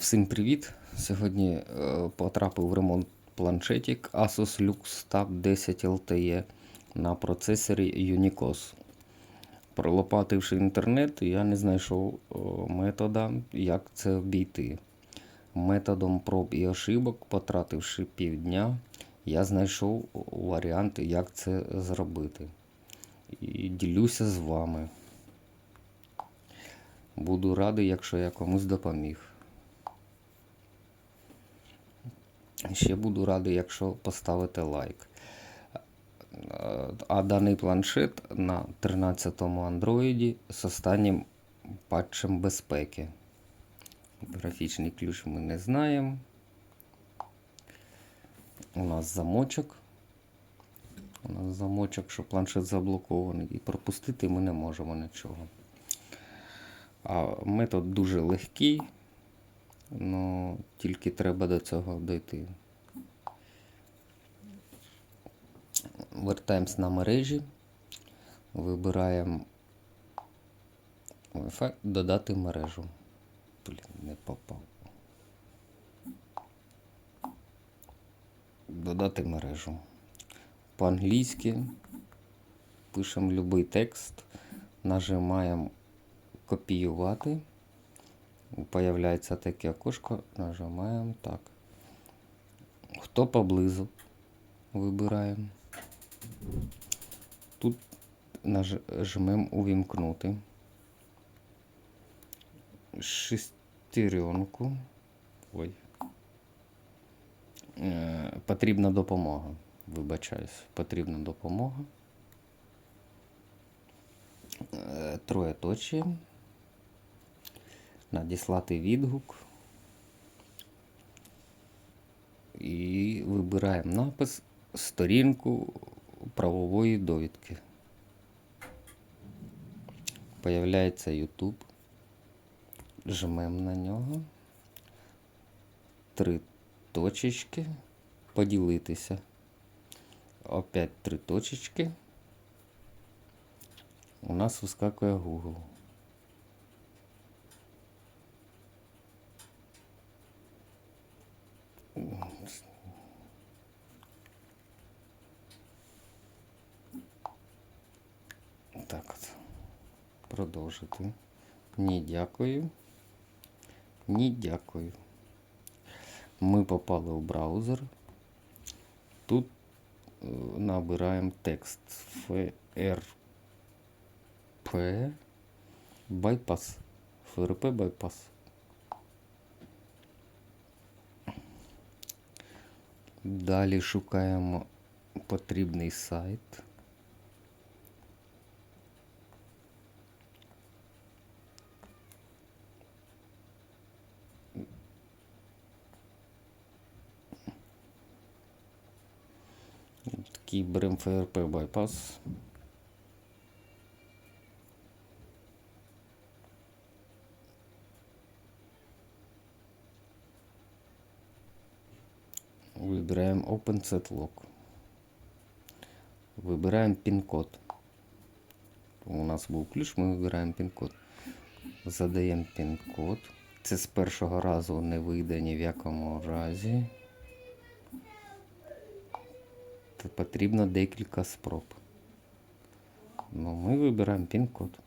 Всім привіт! Сьогодні е, потрапив в ремонт планшетик Asus Lux Tab 10 LTE на процесорі Unicos. Пролопативши інтернет, я не знайшов о, метода, як це обійти. Методом проб і ошибок, потративши півдня, я знайшов варіант, як це зробити. І ділюся з вами. Буду радий, якщо я комусь допоміг. Ще буду радий, якщо поставите лайк. А даний планшет на 13-му Android з останнім патчем безпеки. Графічний ключ ми не знаємо. У нас замочок. У нас замочок, що планшет заблокований. І пропустити ми не можемо нічого. А метод дуже легкий. Ну, тільки треба до цього дойти. Вертаємось на мережі, вибираємо Wi-Fi, додати мережу. Блін, не попав. Додати мережу. По-англійськи пишемо будь-який текст, нажимаємо копіювати. Появляється таке окошко, нажимаємо так. Хто поблизу вибираємо. Тут нажмемо увімкнути. Шестеренку. Ой. Е, потрібна допомога. Вибачаюсь, потрібна допомога. Е, троєточие. Надіслати відгук. І вибираємо напис сторінку правової довідки. Появляється YouTube. Жмемо на нього. Три точечки. Поділитися. Опять три точечки. У нас вискакує Google. Так от. Продовжити. Ні, дякую. Ні, дякую. Ми попали в браузер. Тут е, набираємо текст FRP байпас. ФРП байпас. Далі шукаємо потрібний сайт. Такий беремо ФРП байпас. Вибираємо OpenSet Lock. Вибираємо пін-код. У нас був ключ, ми вибираємо пін-код. Задаємо пін-код. Це з першого разу не вийде ні в якому разі. Потрібно декілька спроб. Ну, ми вибираємо пін-код.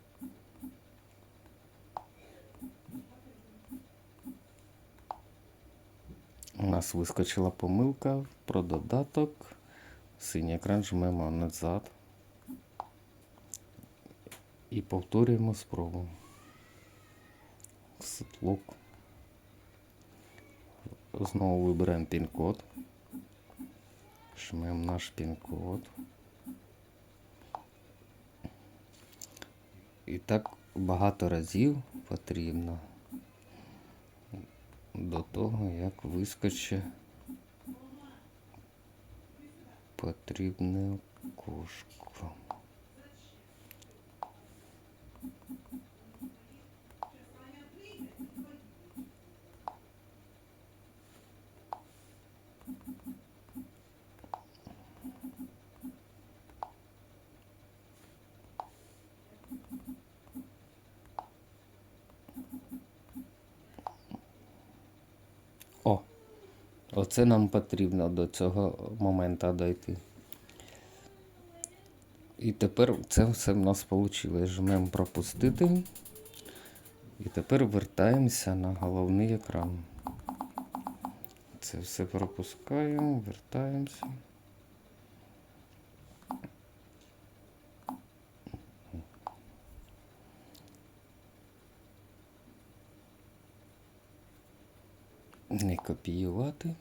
У нас вискочила помилка про додаток. Синій екран жмемо назад. І повторюємо спробу. Сетлок. Знову вибираємо пін-код. Жмемо наш пін-код. І так багато разів потрібно до того, як вискоче потрібне окошко. Thank you. Оце нам потрібно до цього моменту дойти. І тепер це все в нас вийшло. Жмемо пропустити. І тепер вертаємося на головний екран. Це все пропускаємо, вертаємося. Не копіювати.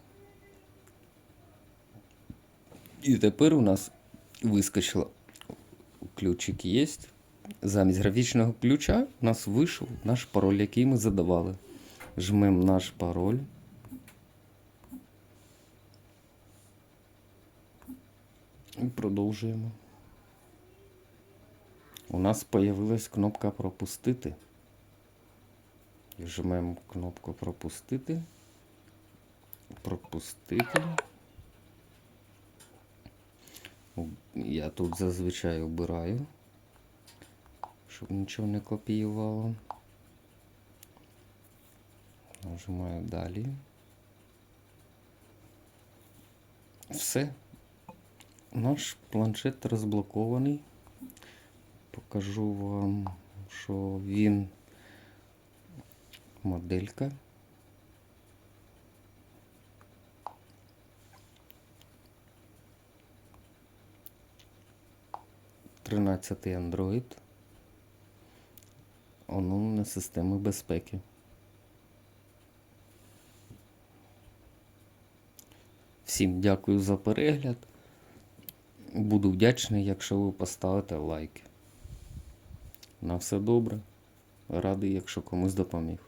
І тепер у нас вискочило ключик є. Замість графічного ключа у нас вийшов наш пароль, який ми задавали. Жмемо наш пароль. І продовжуємо. У нас появилась кнопка пропустити. Жмемо кнопку пропустити. Пропустити. Я тут зазвичай обираю, щоб нічого не копіювало. Нажимаю далі. Все. Наш планшет розблокований. Покажу вам, що він моделька. Тринадцятий Android. Оновлення системи безпеки. Всім дякую за перегляд. Буду вдячний, якщо ви поставите лайк. На все добре. Радий, якщо комусь допоміг.